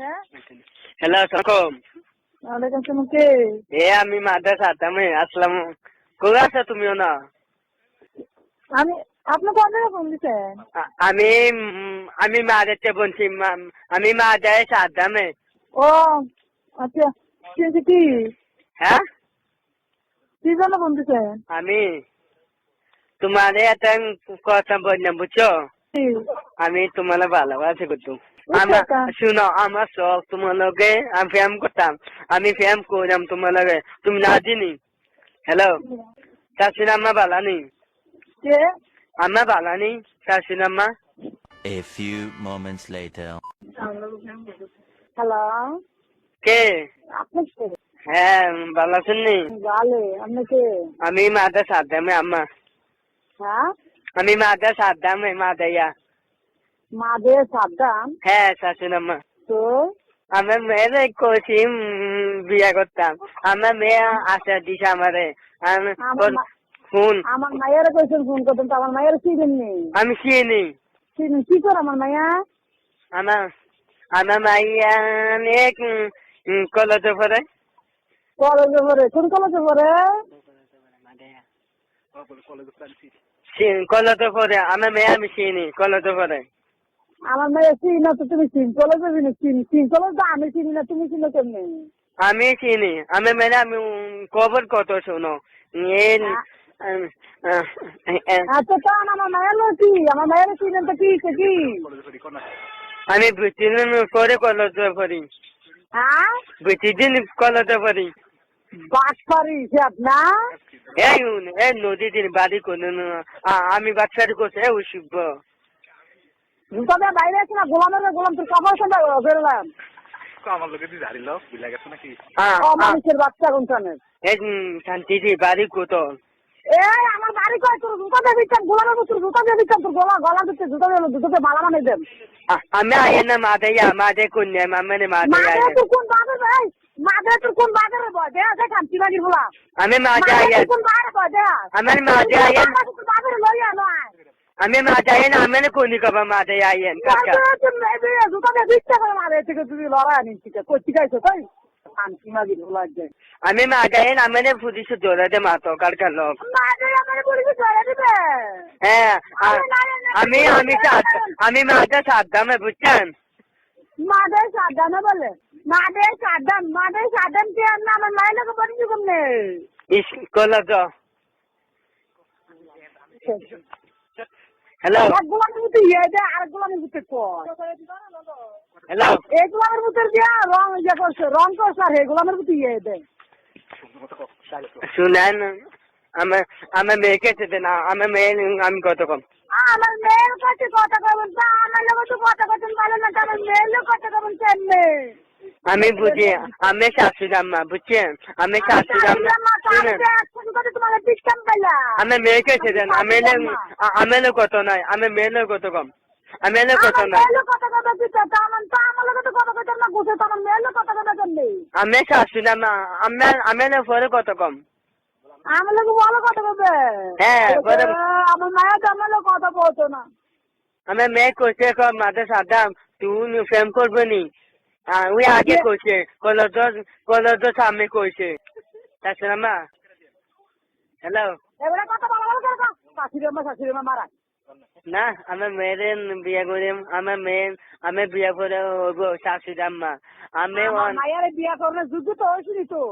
হ্যাঁ? হ্যালো আসসালাম ওয়ালাইকুম আসসালাম কে? এ আমি মাদ্রাসা আতামে আসলাম কোথায় আছো তুমিও না আমি আপনি কোন জায়গায় ফোন দিচ্ছেন আ- আমি আমি মাদারতে বলছি আমি মাদারে সাদ্দামে ও আচ্ছা কিন্তু কি? হ্যাঁ? কি জন্য ফোন দিচ্ছেন আমি তোমার একটা কথা বললাম বুঝছ? আমি তোমার ভালোবাসি করতো বুঝছ আমার? শুনো আমার শখ তোমার লগে আমি ফ্যাম করতাম আমি ফ্যাম করলাম তোমার লগে তুমি না চিনি হ্যালো শাশুড়ি আম্মা বালানি কে আম্মা বালানি শাশুড়ি আম্মা A few moments later. Hello কে হ্যাঁ ভালো আপনি কে আমি মাদা সাদ্দামে আম্মা হ্যাঁ আমি মাদা সাদ্দামে মাদাইয়া মাদে সাদ্দাম হ্যাঁ আম্মা। তো? আমার মেয়ের উম, বিয়া করতাম। আমার মেয়ে আশা দিছে আমারে। আমি আমার ফোন আমার মায়ের কইছেন ফোন করতেন তো আমার মায়ের চিনেন নি আমি চিনি চিনেন কি করে আমার মায়া? আমার আমার মাইয়া অনেক কলেজে পড়ে। কলেজে পড়ে? কোন কলেজে পড়ে? কলেজে পড়ে। আমার মেয়ে আমি চিনি কলেজে পড়ে। আমার মেয়ে চিনি না তো তুমি চিন কলেজে চিনি চিন চিন কলেজ তো আমি চিনি না তুমি চিনো কেমনি? আমি চিনি আমি মেয়ে আমি খবর কত শোনো আচ্ছা তো আমার মায়ের কি? আমার মায়ের চিনেন তো কি কি? আমি বুঝছিলাম করে কলেজে পড়ি হ্যাঁ? বুঝছিদিন কলেজে পড়ি বাটপারি সে আপনার এই উন- এই নদী দিন বাড়ি কোন আমি বাচ্চারি করছে এই উসিব তবে বাইরে আছে না গোলামের গোলাম তোর কাপড় সঙ্গে বেরোলাম আমার লোকে দিয়ে ঝাড়ি বিলা গেছে নাকি? অমানুষের বাচ্চা কোনখানে শান্তি দি বাড়ি কত এই আমার বাড়ি কয় তোর জুতা দিয়ে দিচ্ছেন গোলামের তোর জুতা দিয়ে দিচ্ছেন তোর গলা গলা দিচ্ছে জুতা দিয়ে জুতাতে মালা বানিয়ে দেন। আমি আইয়ে না মাদেয়া মাদে কন্যা মামনে মাদে মাদে তোর কোন বাজার ভাই মাদে তোর কোন বয় আমি বলা আমি মাদে কোন বাজারে বয় দেয়া আমার মাদে আইয়ে তোর বাজারে লইয়া নয় লড়াই আনিস ঠিক আছে কই শিখাইছো তাই শান্তি মাগি বলা যায় আমি মাদে আইয়ে আমি পুলিশ দৌড়াতে মাতো কারকার লোক। হ্যাঁ আমি আমি আমি মাদে সাদ্দামে বুঝছেন? মাদে সাদান বলে। মাদে সাদান মাদে সাদান কে না আমার মায়ের লোক বলি কমনে? কলেজ। হ্যালো এক গোলামের মধ্যে ইয়ে দে আর গোলামের মধ্যে কয়? হ্যালো এই গোলামের মধ্যে দিয়া রং ইয়ে করছে রং করছে আর এই গোলামের মধ্যে ইয়ে দে। শুনেন আমার আমার মেয়েকে চেতে না আমার মেয়ে আমি কত কম। আমার মেয়ের কাছে কথা কবেন আমার লোক তো কথা কথা ভালো না আমার মেয়ের লোক কথা কবেন কেমনে? আমি বুঝি আমি শাশুড়ি আম্মা বুঝছেন আমি শাশুড়ি আম্মা তোমার আমি মেয়েকে চেতেন আমি আমি কত নয়? আমি মেয়ে কত কম? আমি এলে কত আমি শাশুড়ি আম্মা আমি কত কম? আমার লোক কবে হ্যাঁ, আমার মায়া তো আমার লোক কথা বলতো না। আমি মেয়ে কম মাদের সাদাম তুই প্রেম করবে নি? আহ, আগে কইছে কলেজ কলেজ সামনে কইছে শাশুড়ি আম্মা হ্যালো না আমার মেয়ের বিয়ে করে আমার মেয়ে আমি বিয়ে করে হব শাশুড়ি আম্মা আমি বিয়া করলে যুদ্ধ তো হয়েছিল তো